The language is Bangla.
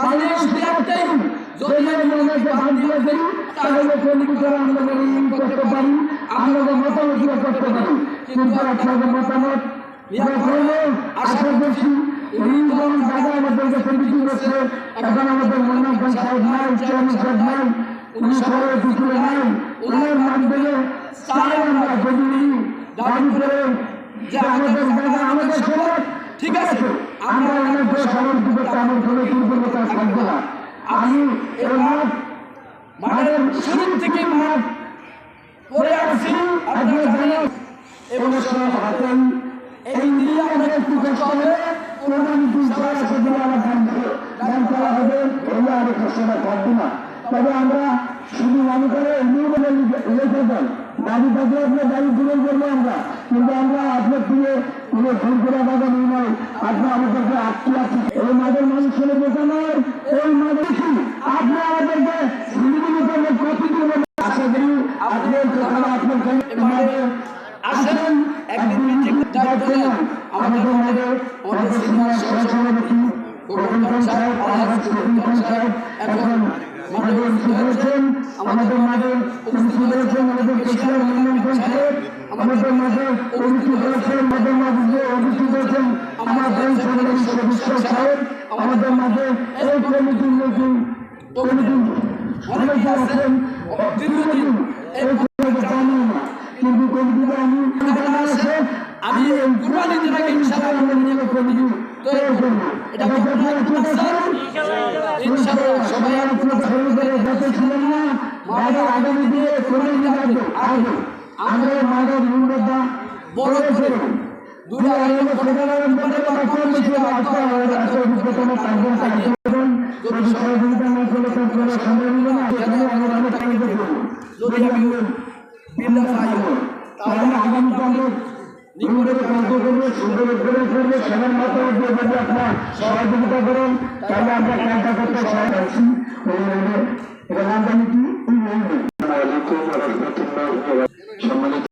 শুধু একটাই যদি আমি মনে বাদ দিয়ে দিই তাহলে কমিটি করে আমরা ই করতে পারি? আমরা মতামত করতে পারি? কিন্তু আপনাদের মতামত আশা করছি উনি যেমন জায়গা আমাদের কাছে মিটিং করছে এখন আমাদের খান সাহেব নাই চেয়ারম্যান সাহেব নাই উনি শহরে দুপুরে নাই ওনার মাধ্যমে চাই আমরা যদি দাবি করে যে আমাদের জায়গা আমাদের সমাজ ঠিক আছে। আমরা অনেক সমর্থিত তেমন কোনো দুর্বলতা থাকবে না? আমি মাঠ মাঠের শুরু থেকে মাঠ করে আসছি আপনারা জানেন এবছর হাতেন এই নিয়ে আমাদের একটু কষ্ট হবে। কোরবানি দুই চার আমার ধান দেবে ধান করা হবে এগুলো আরও কষ্টটা থাকবে না। তবে আমরা শুধু মনে করে এমনি বলে লিখে দেন দাবি থাকলে আপনার দাবি পূরণ করব আমরা। কিন্তু আমরা আপনার থেকে কোনো ফোন করে বাধা নিই নাই আপনি আমাদেরকে আটকে আছি এই মাদের মানুষ ছেলে বোঝা নয়। এই মাদের আপনি আমাদেরকে সিলিগুলি করলে কত আশা করি আপনার কথাটা আপনার আসেন। একদিন আমাদের মাঝে আমাদের সিনিয়র সহসভাপতি গোবিন্দ খান সাহেব আলহাজ সাহেব আমাদের মাঝে এই কমিটির মিটিং কমিটি অনেকে আছেন দীর্ঘদিন এই কমিটি জানি না কিন্তু কমিটিতে আমি আমি কুরবানি আগে ইনশাআল্লাহ আমরা নিয়ে কমিটি তৈরি করব। এটা আপনারা কি আছেন ইনশাআল্লাহ সবাই আপনারা ভালো করে যাতে ছিলেন না মায়ের আগামী দিনে কোরবানি লাগবে আগে। আমরা মায়ের মূল্যটা বড় করে সহযোগিতা করেন তাহলে আমরা কাজটা করতে সহায় আছি